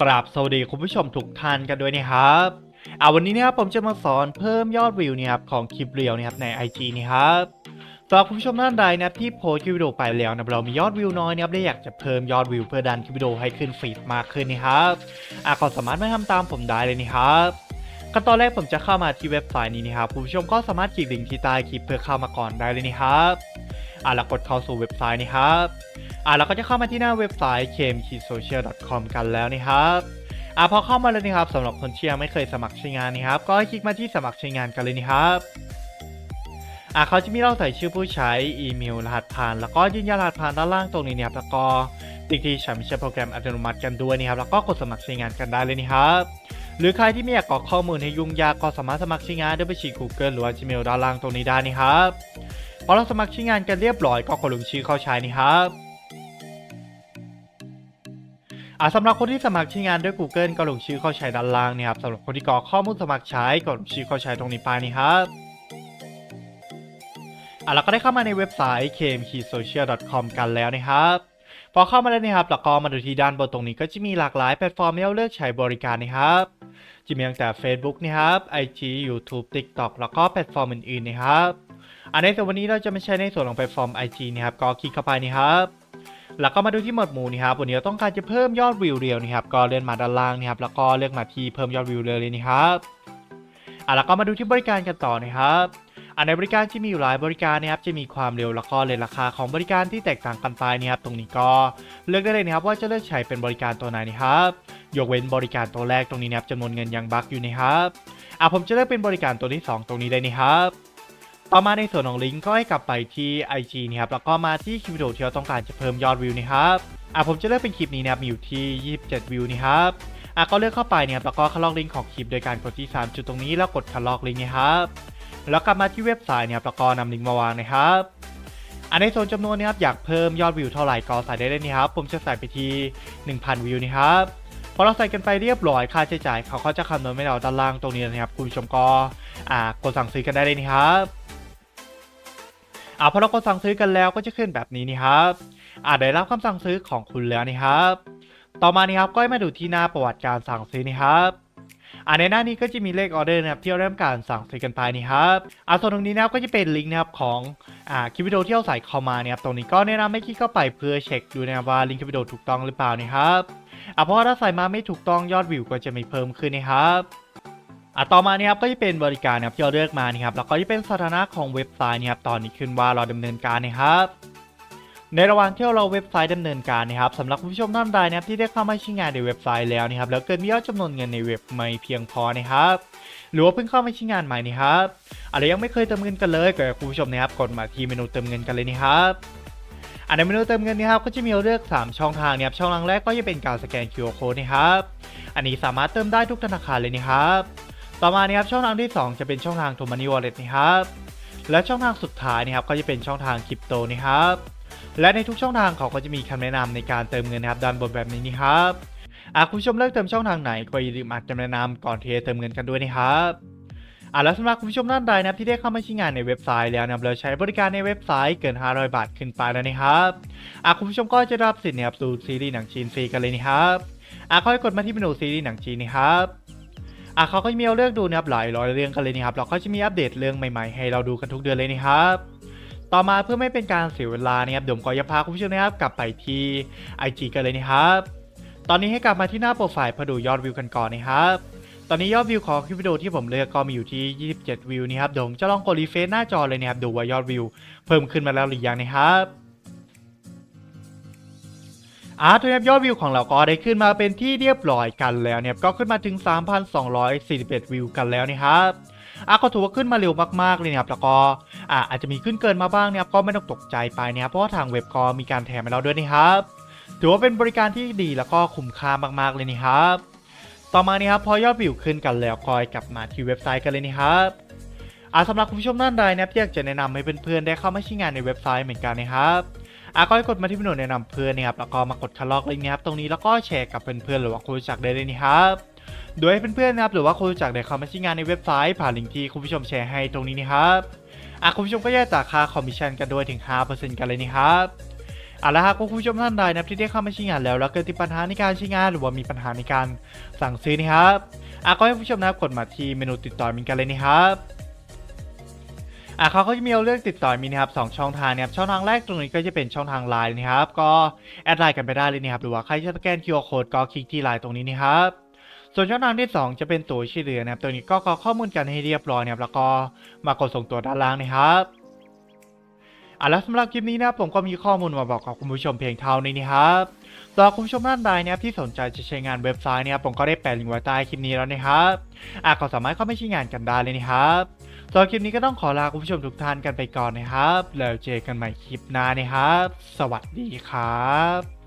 กราบสวัสดีคุณผู้ชมทุกท่านกันด้วยนะครับอ่าวันนี้นะครับผมจะมาสอนเพิ่มยอดวิวเนี่ยครับของคลิปเรียวนะครับใน IG นี่ครับสำหรับคุณผู้ชมท่านใดนะครับที่โพสต์คลิปวิดีโอไปแล้วนะเรามียอดวิวน้อยนะครับและอยากจะเพิ่มยอดวิวเพื่อดันคลิปวิดีโอให้ขึ้นฟีดมากขึ้นนะครับอ่าก็สามารถมาทำตามผมได้เลยนี่ครับขั้นตอนแรกผมจะเข้ามาที่เว็บไซต์นี้นะครับคุณผู้ชมก็สามารถคลิกลิงก์ที่ใต้คลิปเพื่อเข้ามาก่อนได้เลยนี่ครับอ่าแล้วกดเข้าสู่เว็บไซต์นี่ครับ อ่าเราก็จะเข้ามาที่หน้าเว็บไซต์ kmsocial.com กันแล้วนะครับอ่าพอเข้ามาแล้วนะครับสำหรับคนที่ยังไม่เคยสมัครใช้งานนะครับ ก็คลิกมาที่สมัครใช้งานกันเลยนะครับอ่าเขาจะมีเราใส่ชื่อผู้ใช้อีเมลรหัสผ่าน แล้วก็ยืนยันรหัสผ่านด้านล่างตรงนี้นะครับแล้วก็ติ๊กที่ใช้ไม่ใช่โปรแกรมอัตโนมัติกันด้วยนะครับแล้วก็กดสมัครใช้งานกันได้เลยนะครับหรือใครที่ไม่อยากกรอกข้อมูลให้ยุ่งยากก็สามารถสมัครใช้งานด้วยบัญชี Google หรือว่า Gmail ด้านล่างตรงนี้ได้นะครับพอเราสมัครใช้งานกันเรียบร้อยก็กดลงชื่อเข้าใช้นี่ครับ อ่าสำหรับคนที่สมัครใช้งานด้วย Google ก็ลงชื่อเข้าใช้ด้านล่างนี่ครับสำหรับคนที่กรอกข้อมูลสมัครใช้ก็ลงชื่อเข้าใช้ตรงนี้ไปนี่ครับอ่าเราก็ได้เข้ามาในเว็บไซต์ kmkeysocial.com กันแล้วนะครับพอเข้ามาแล้วนะครับแล้วก็มาดูที่ด้านบนตรงนี้ก็จะมีหลากหลายแพลตฟอร์มให้เราเลือกใช้บริการนะครับ จะมีตั้งแต่ Facebook นะครับ IG YouTube TikTok แล้วก็แพลตฟอร์มอื่นๆนะครับอันในส่วนวันนี้เราจะไม่ใช้ในส่วนของแพลตฟอร์ม IG นะครับก็คลิกเข้าไปนี่ครับ แล้วก็มาดูที่หมวดหมู่นี่ครับวันนี้เราต้องการจะเพิ่มยอดวิวเรียวนะครับก็เลื่อนมาด้านล่างนะครับแล้วก็เลือกมาที่เพิ่มยอดวิวเรียวเลยนะครับอะแล้วก็มาดูที่บริการกันต่อนะครับอันในบริการที่มีอยู่หลายบริการนะครับจะมีความเร็วแล้วก็เลยราคาของบริการที่แตกต่างกันไปนะครับตรงนี้ก็เลือกได้เลยนะครับว่าจะเลือกใช้เป็นบริการตัวไหนนะครับยกเว้นบริการตัวแรกตรงนี้นะครับจำนวนเงินยังบั๊กอยู่นะครับอะผมจะเลือกเป็นบริการตัวที่สองตรงนี้เลยนะครับ ต่อมาในส่วนของลิงก์ก็ให้กลับไปที่ IG นะครับแล้วก็มาที่คลิปวิดีโอที่เราต้องการจะเพิ่มยอดวิวนะครับอะผมจะเลือกเป็นคลิปนี้นะครับมีอยู่ที่ 27 วิวนะครับอะก็เลือกเข้าไปเนี่ยครับแล้วก็คัดลอกลิงก์ของคลิปโดยการกดที่ 3 จุดตรงนี้แล้วกดคัดลอกลิงก์นะครับแล้วกลับมาที่เว็บไซต์เนี่ยครับแล้วก็นำลิงก์มาวางนะครับอันในส่วนจำนวนนะครับอยากเพิ่มยอดวิวเท่าไหร่ก็ใส่ได้เลยนะครับผมจะใส่ไปที่ 1,000 วิวนะครับพอเราใส่กันไปเรียบร้อยค่าใช้จ่ายเขาก็จะคำนวณให้เราด้านล่างตรงนี้นะครับคุณผู้ชมก็อ่ากดสั่งซื้อกันได้เลยนะครับ อ่าพอเรากดสั่งซื้อกันแล้วก็จะขึ้นแบบนี้นี่ครับอ่าได้รับคำสั่งซื้อของคุณแล้วนี่ครับ ต่อมานี่ครับก็มาดูที่หน้าประวัติการสั่งซื้อนี่ครับอ่าในหน้านี้ก็จะมีเลขออเดอร์นะครับที่เราเริ่มการสั่งซื้อกันไปนี่ครับอ่าส่วนตรงนี้นะครับก็จะเป็นลิงก์นะครับของอ่าคลิปวิดีโอที่เราใส่เข้ามาเนี่ยครับตรงนี้ก็แนะนำให้คลิกเข้าไปเพื่อเช็คดูนะครับว่าลิงก์คลิปวิดีโอถูกต้องหรือเปล่านี่ครับอ่าเพราะว่าถ้าใส่มาไม่ถูกต้องยอดวิวก็จะไม่เพิ่มขึ้นนะครับ อะต่อมาเนี่ยครับก็จะเป็นบริการนะครับที่เราเลือกมานี่ครับแล้วก็จะเป็นสถานะของเว็บไซต์นี่ครับตอนนี้ขึ้นว่าเราดำเนินการนะครับในระหว่างที่เราเว็บไซต์ดำเนินการนะครับสำหรับคุณผู้ชมท่านใดนะครับที่ได้เข้ามาใช้งานในเว็บไซต์แล้วนะครับแล้วเกิดมียอดจำนวนเงินในเว็บไม่เพียงพอนะครับหรือว่าเพิ่งเข้ามาใช้งานใหม่นี่ครับอะไรยังไม่เคยเติมเงินกันเลยก็อยากให้คุณผู้ชมนะครับกดมาที่เมนูเติมเงินกันเลยนี่ครับอันในเมนูเติมเงินนี่ครับก็จะมีเลือก 3 ช่องทางนะครับช่องทางแรกก็จะเป็นการสแกน QR code นะครับอันนี้สามารถเติมได้ทุกธนาคารเลยนะครับ ต่อมานี่ครับช่องทางที่ 2 จะเป็นช่องทางโทมานีวอลเล็ตนะครับ และช่องทางสุดท้ายนะครับก็จะเป็นช่องทางคริปโตนะครับ และในทุกช่องทางเขาก็จะมีคำแนะนำในการเติมเงินนะครับด้านบนแบบนี้นี่ครับอะคุณผู้ชมเลือกเติมช่องทางไหนก็อย่าลืมอ่านคำแนะนำก่อนที่จะเติมเงินกันด้วยนะครับอะแล้วสำหรับคุณผู้ชมท่านใดนะครับที่ได้เข้ามาใช้งานในเว็บไซต์แล้วนะครับเราใช้บริการในเว็บไซต์เกิน 500 บาทขึ้นไปแล้วนะครับอะคุณผู้ชมก็จะรับสิทธิ์นะครับดูซีรีส์หนังจีนฟรีกันเลยนะครับอะขอให้กดมาที่เมนูซีรีส์หนังจีนนะครับ อะเขาก็จะมีเอาเลือกดูนะครับหลายร้อยเรื่องกันเลยนะครับเราก็จะมีอัปเดตเรื่องใหม่ๆ ให้เราดูกันทุกเดือนเลยนะครับต่อมาเพื่อไม่เป็นการเสียเวลานะครับเดี๋ยวผมก็จะพาคุณผู้ชมนะครับกลับไปที่ IG กันเลยนะครับ ตอนนี้ให้กลับมาที่หน้าโปรไฟล์เพื่อดูยอดวิวกันก่อนนะครับ ตอนนี้ยอดวิวของคลิปวิดีโอที่ผมเลือกก็มีอยู่ที่ 27 วิวนะครับเดี๋ยวผมจะลองกดรีเฟซหน้าจอเลยนะครับดูว่ายอดวิว เพิ่มขึ้นมาแล้วหรือยังนะครับ อาร์ตยอดวิวของเราก็ได้ขึ้นมาเป็นที่เรียบร้อยกันแล้วเนี่ยก็ขึ้นมาถึง 3,241 วิวกันแล้วนะครับอาก็ถือว่าขึ้นมาเร็วมากๆเลยนะครับแล้วก็อ่าอาจจะมีขึ้นเกินมาบ้างเนี่ยก็ไม่ต้องตกใจไปนะครับเพราะว่าทางเว็บก็มีการแถมมาแล้วด้วยนะครับ ถือว่าเป็นบริการที่ดีแล้วก็คุ้มค่ามากๆเลยนะครับ ต่อมานี่ครับพอยอดวิวขึ้นกันแล้วก็กลับมาที่เว็บไซต์กันเลยนะครับอ่าสำหรับคุณผู้ชมท่านใดนะครับอยากจะแนะนำให้เพื่อนๆได้เข้ามาใช้งานในเว็บไซต์เหมือนกันนะครับ อะก็ให้กดมาที่เมนูแนะนำเพื่อนนะครับแล้วก็มากดคัดลอกลิงก์นะครับตรงนี้แล้วก็แชร์กับเพื่อนๆหรือว่าคนรู้จักได้เลยนะครับโดยให้เพื่อนๆนะครับหรือว่าคนรู้จักได้เข้ามาใช้งานในเว็บไซต์ผ่านลิงก์ที่คุณผู้ชมแชร์ให้ตรงนี้นะครับอะคุณผู้ชมก็แยกจากค่าคอมมิชชั่นกันด้วยถึง 5%กันเลยนะครับเอาละหากว่าคุณผู้ชมท่านใดนะที่ได้เข้ามาใช้งานแล้วแล้วเกิดติดปัญหาในการใช้งานหรือว่ามีปัญหาในการสั่งซื้อนะครับอาก็ให้ผู้ชมนะครับกดมาที่เมนูติดต่อมินกันเลยนะครับ อะเขาก็จะมีเอาเรื่องติดต่อมินะครับสองช่องทางนะครับช่องทางแรกตรงนี้ก็จะเป็นช่องทางไลน์นะครับ ก็แอดไลน์กันไปได้เลยนะครับหรือว่าใครจะสแกน QR Code ก็คลิกที่ไลน์ตรงนี้นะครับส่วนช่องทางที่ 2 จะเป็นตัวช่วยเหลือนะครับ ตัวนี้ก็กรอกข้อมูลกันให้เรียบร้อยนะครับแล้วก็มากดส่งตัวด้านล่างนะครับอะแล้วสำหรับคลิปนี้นะผมก็มีข้อมูลมาบอกกับคุณผู้ชมเพียงเท่านี้นะครับสำหรับคุณผู้ชมท่านใดนะครับที่สนใจจะใช้งานเว็บไซต์นะครับผมก็ได้แปะลิงก์ไว้ใต้คลิปนี้แล้วนะครับอะก็สามารถเข้าไปใช้งานกันได้เลยนะครับ สำหรับคลิปนี้ก็ต้องขอลาคุณผู้ชมทุกท่านกันไปก่อนนะครับ แล้วเจอกันใหม่คลิปหน้านะครับ สวัสดีครับ